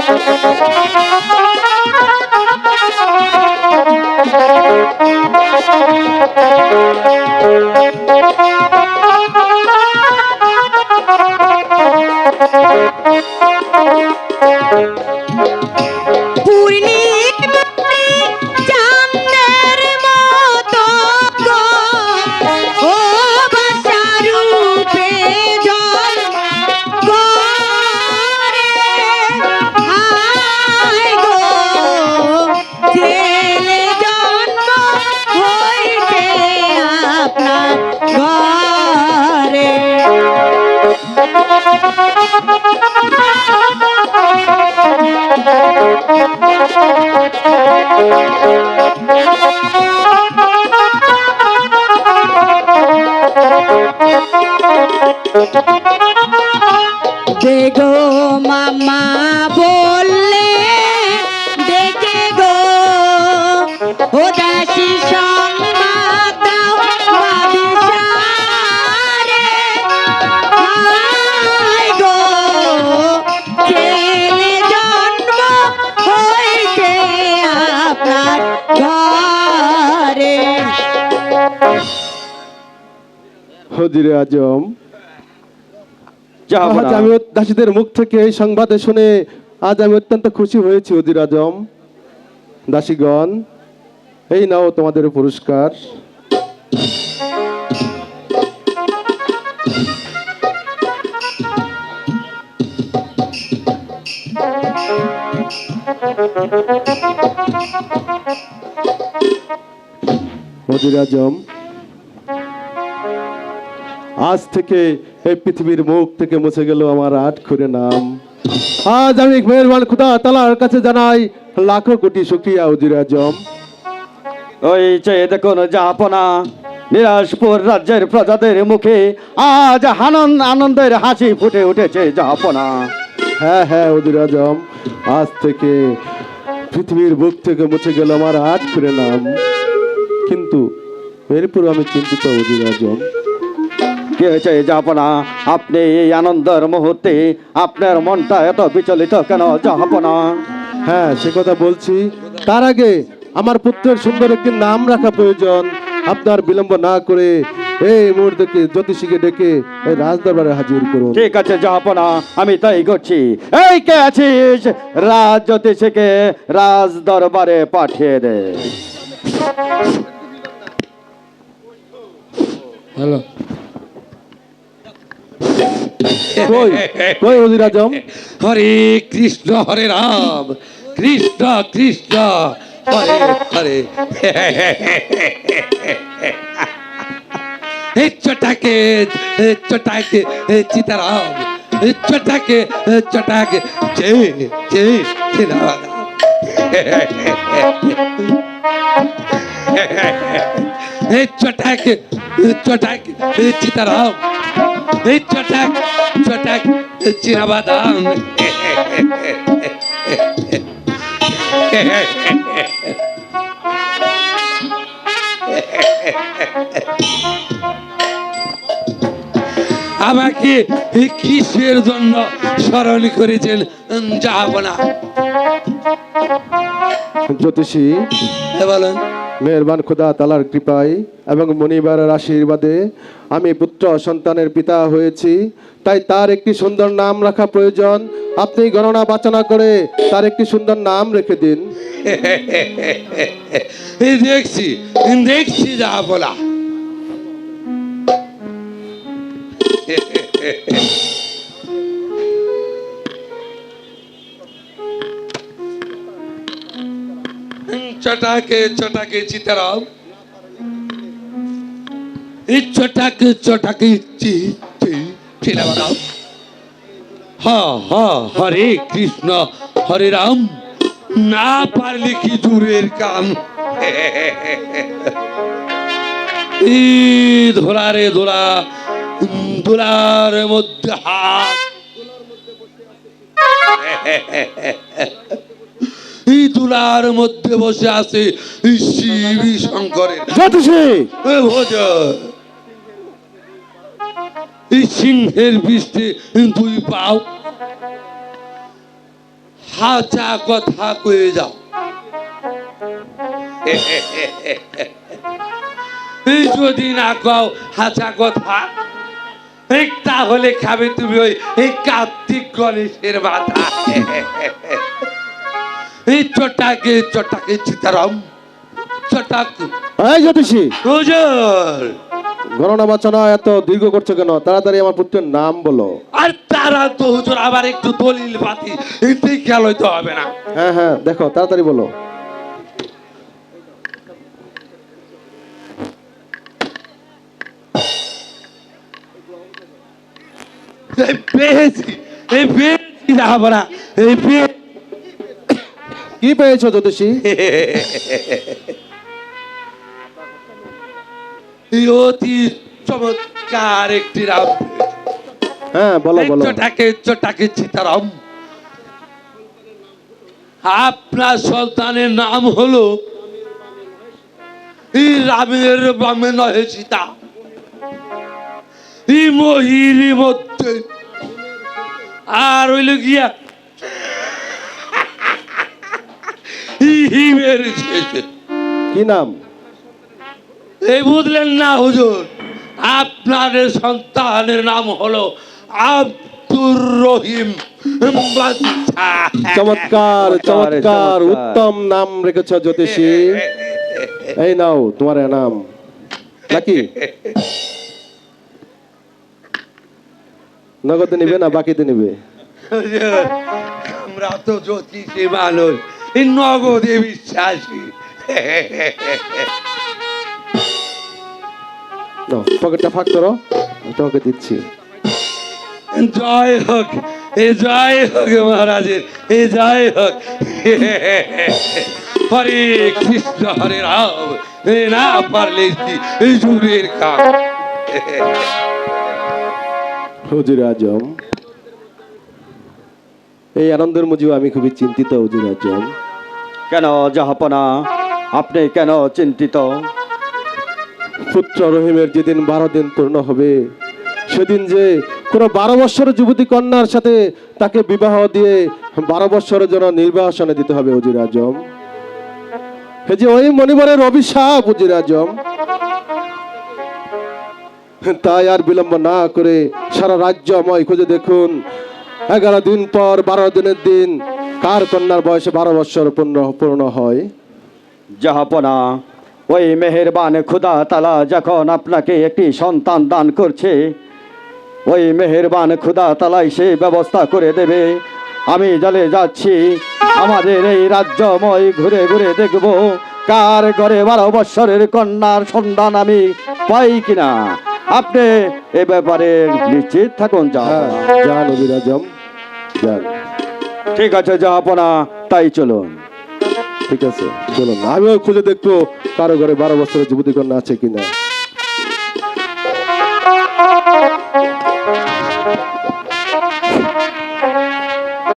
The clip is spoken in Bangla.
ありがうごい দেখো হজিরে আজম আমি দাসীদের মুখ থেকে এই সংবাদে শুনে আজ আমি অত্যন্ত খুশি হয়েছি হজির আজম। দাসীগণ এই নাও তোমাদের পুরস্কার। হজির আজম আজ থেকে এই পৃথিবীর মুখ থেকে মুছে গেল আমার আট খুরে নাম। আজ আমি মেহরবান খুদা তালার কাছে জানাই লাখো কোটি শুক্রিয়া উজির আজম। ওই চেয়ে দেখুন জাহাপনা নিরাজপুর রাজ্যের প্রজাদের মুখে আজ আনন্দ আনন্দের হাসি ফুটে উঠেছে জাহাপনা। হ্যাঁ হ্যাঁ উজির আজম আজ থেকে পৃথিবীর বুক থেকে মুছে গেল আমার আট খুরে নাম। কিন্তু এরপর আমি চিন্তিত উজির আজম। কি হয়েছে জাহাপনা আপনি এই আনন্দের মুহূর্তে আপনার মনটা এত বিচলিত কেন? জাহাপনা হ্যাঁ সে কথা বলছি। তার আগে আমার পুত্রের সুন্দর একটি নাম রাখা প্রয়োজন। আপনার বিলম্ব না করে এই মুহূর্তে জ্যোতিষীকে ডেকে এই রাজদরবারে হাজির করুন। ঠিক আছে জাহাপনা আমি তাই করছি। এই কে আছিস? রাজ জ্যোতিষীকে রাজ দরবারে পাঠিয়ে দে। হ্যালো। কই? কই উজির আজম? হরে কৃষ্ণ, হরে রাম। কৃষ্ণ কৃষ্ণ। হরে হরে। চটাকে চটাকে এই চটাকে চটাকে জয় জয় সীতারাম চটাকে চটাকে এই সীতারাম। এই চটাক চটাক চিনাবাদাম আমাকে কিসের জন্য স্মরণ করেছেন? যাব না জ্যোতিষী বলেন। মেহরবান খোদা তালার কৃপায় এবং মনিবারের আশীর্বাদে আমি পুত্র সন্তানের পিতা হয়েছি। তাই তার একটি সুন্দর নাম রাখা প্রয়োজন। আপনি গণনা বাচনা করে তার একটি সুন্দর নাম রেখে দিন। দেখছি দেখছি যা বলা। চিতারাম এই চটাকে চটাকে চি চি চিনাবারাম হা হা হরে কৃষ্ণ হরে রাম না পারলে কি দূরের কাম এই ধোলারে ধোলা ধোলার মধ্যে হাত দুলার মধ্যে বসে আছে শিবী শঙ্করের সিংহের পৃষ্ঠে দুই পাও। হাচা কথা কয়ে যাও। যদি না কও হাচা কথা তাহলে খাবে তুমি ওই কার্তিক গণেশের মাথা। চটাকে চটাকে চিতারাম চটাক। এই জ্যোতিষী। হুজুর। গণনা বাচনা এত দীর্ঘ করছ কেন? তাড়াতাড়ি আমার পুত্রের নাম বলো। আর তারা তো হুজুর আবার একটু দলিল পাতি খেয়াল হইতে হবে না। হ্যাঁ হ্যাঁ দেখো তাড়াতাড়ি বলো। এই পেয়েছি এই পেয়েছি এই পেয়ে কি পেয়েছ জ্যোতিষী? অতি চমৎকার একটি রাম। হ্যাঁ বলো বলো। চটাকে চটাকে আপনার সন্তানের নাম হলো রামের বামে নয় সীতা। এই মহির মধ্যে। আর হইল গিয়া হিমের শেষে। কি নাম? এই বুঝলেন না হুজুর আপনার সন্তানের নাম হলো আব্দুর রহিম। চমৎকার চমৎকার উত্তম নাম রেখেছ জ্যোতিষী। এই নাও তোমার নাম নাকি? নগদে নিবে না বাকিতে নিবে? আমরা তো জ্যোতিষী মানুষ। নগদে বিশ্বাসী পকেটটা ফাঁক করো তোমাকে দিচ্ছি। জয় হোক এ জয় হোক মহারাজের এ জয় হোক। হরে কৃষ্ণ হরে রাম এ না পারলে জুড়ের কাম হুজুর আজম এই আনন্দের মুজিব আমি খুবই চিন্তিত হুজুর আজম কেন জাহাপনা? আপনি কেন চিন্তিত? পুত্র রহিমের যেদিন বারো দিন পূর্ণ হবে সেদিন যে কোনো বারো বৎসরের যুবতী কন্যার সাথে তাকে বিবাহ দিয়ে বারো বৎসরের জন্য নির্বাসনে দিতে হবে উজির আজম এই যে ওই মণিবরের অভিশাপ উজির আজম তাই আর বিলম্ব না করে সারা রাজ্যময় খুঁজে দেখুন এগারো দিন পর বারো দিনের দিন কার কন্যার বয়সে বারো বৎসর পূর্ণ পূর্ণ হয়? জাহাপনা ওই মেহেরবান খুদা তালা যখন আপনাকে একটি সন্তান দান করছে ওই মেহেরবান খুদা তালাই সে ব্যবস্থা করে দেবে। আমি জলে যাচ্ছি আমাদের এই রাজ্যময় ঘুরে ঘুরে দেখব কার ঘরে বারো বৎসরের কন্যার সন্ধান আমি পাই কিনা। আপনি এ ব্যাপারে নিশ্চিত থাকুন যা হ্যাঁ আজম যান ঠিক আছে, যা আপনা তাই চলুন। ঠিক আছে, চলুন আমিও খুঁজে দেখব কারও ঘরে বারো বছরের যুবতী কন্যা আছে কিনা।